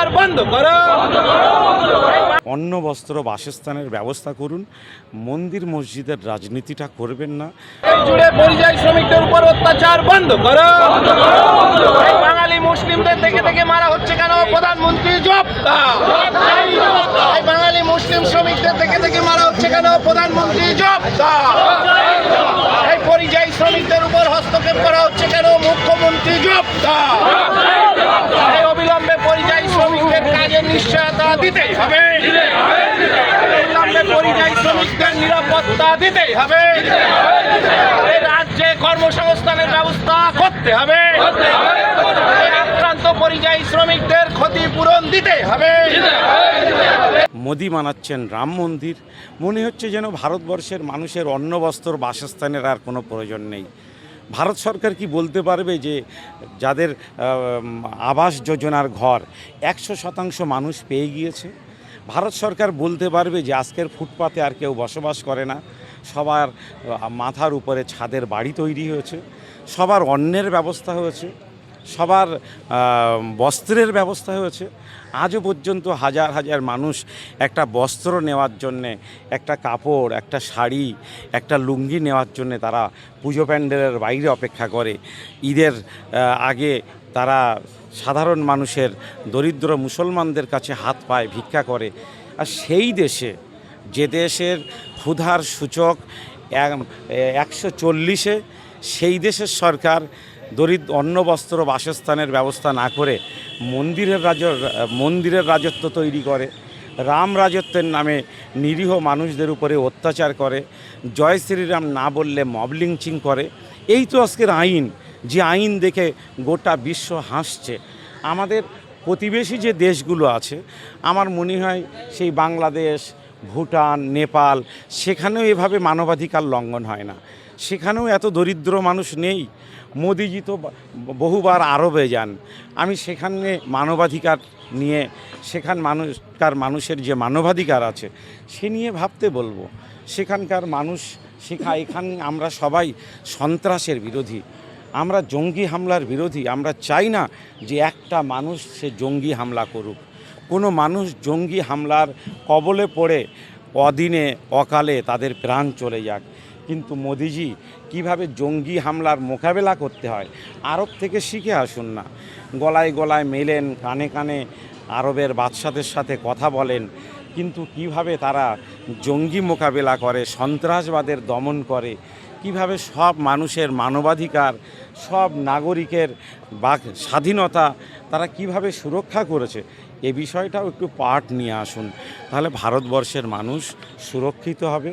অত্যাচার বন্ধ করো। অন্ন বস্ত্র বাসস্থানের ব্যবস্থা করুন। মন্দির মসজিদের রাজনীতিটা করবেন না। জুড়ে পরিযায়ী শ্রমিকদের উপর অত্যাচার বন্ধ করো। বাঙালি মুসলিমদের থেকে থেকে মারা হচ্ছে কেন? প্রধানমন্ত্রী জব বাঙালি মুসলিম শ্রমিকদের থেকে থেকে মারা হচ্ছে কেন? প্রধানমন্ত্রী জব পরিযায়ী শ্রমিকদের উপর হস্তক্ষেপ করা হচ্ছে কেন? মুখ্যমন্ত্রী জব দাও এই অবিলম্বে পরিযায়ী শ্রমিকদের কাজের নিশ্চয়তা দিতেই হবে। পরিযায়ী শ্রমিকদের নিরাপত্তা দিতেই হবে। রাজ্যে কর্মসংস্থানের ব্যবস্থা করতে হবে। আক্রান্ত পরিযায়ী শ্রমিকদের ক্ষতিপূরণ দিতে হবে। মোদি মানাচ্ছেন রাম মন্দির। মনে হচ্ছে যেন ভারতবর্ষের মানুষের অন্ন বস্ত্র বাসস্থানের আর কোনো প্রয়োজন নেই। ভারত সরকার কি বলতে পারবে যে যাদের আবাস যোজনার ঘর একশো শতাংশ মানুষ পেয়ে গিয়েছে? ভারত সরকার বলতে পারবে যে আজকের ফুটপাতে আর কেউ বসবাস করে না। সবার মাথার উপরে ছাদের বাড়ি তৈরি হয়েছে। সবার অন্যের ব্যবস্থা হয়েছে। সবার বস্ত্রের ব্যবস্থা হয়েছে। আজও পর্যন্ত হাজার হাজার মানুষ একটা বস্ত্র নেওয়ার জন্যে, একটা কাপড়, একটা শাড়ি, একটা লুঙ্গি নেওয়ার জন্যে তারা পুজো প্যান্ডেলের বাইরে অপেক্ষা করে। ঈদের আগে তারা সাধারণ মানুষের, দরিদ্র মুসলমানদের কাছে হাত পায় ভিক্ষা করে। আর সেই দেশে, যে দেশের ক্ষুধার সূচক একশো চল্লিশে, সেই দেশের সরকার দরিদ্র অন্ন, বস্ত্র, বাসস্থানের ব্যবস্থা না করে মন্দিরের রাজ, মন্দিরের রাজত্ব তৈরি করে। রাম রাজত্বের নামে নিরীহ মানুষদের উপরে অত্যাচার করে। জয় শ্রীরাম না বললে মব লিঞ্চিং করে। এই তো আজকের আইন, যে আইন দেখে গোটা বিশ্ব হাসছে। আমাদের প্রতিবেশী যে দেশগুলো আছে, আমার মনে হয় সেই বাংলাদেশ, ভুটান, নেপাল, সেখানেও এভাবে মানবাধিকার লঙ্ঘন হয় না। সেখানেও এত দরিদ্র মানুষ নেই। মোদিজি তো বহুবার আরবে যান। আমি সেখানে মানবাধিকার নিয়ে, সেখান মানুষকার মানুষের যে মানবাধিকার আছে, সে নিয়ে ভাবতে বলব। সেখানকার মানুষ শেখা এখান আমরা সবাই সন্ত্রাসের বিরোধী। আমরা জঙ্গি হামলার বিরোধী। আমরা চাই না যে একটা মানুষ সে জঙ্গি হামলা করুক। কোনো মানুষ জঙ্গি হামলার কবলে পড়ে, অদিনে অকালে তাদের প্রাণ চলে যাক। কিন্তু মোদিজি, কীভাবে জঙ্গি হামলার মোকাবেলা করতে হয়, আরব থেকে শিখে আসুন না। গলায় গলায় মেলেন, কানে কানে আরবের বাদশাদের সাথে কথা বলেন, কিন্তু কীভাবে তারা জঙ্গি মোকাবেলা করে, সন্ত্রাসবাদের দমন করে, কীভাবে সব মানুষের মানবাধিকার, সব নাগরিকের বাক স্বাধীনতা, তারা কীভাবে সুরক্ষা করেছে, এ বিষয়টাও একটু পাঠ নিয়ে আসুন। তাহলে ভারতবর্ষের মানুষ সুরক্ষিত হবে।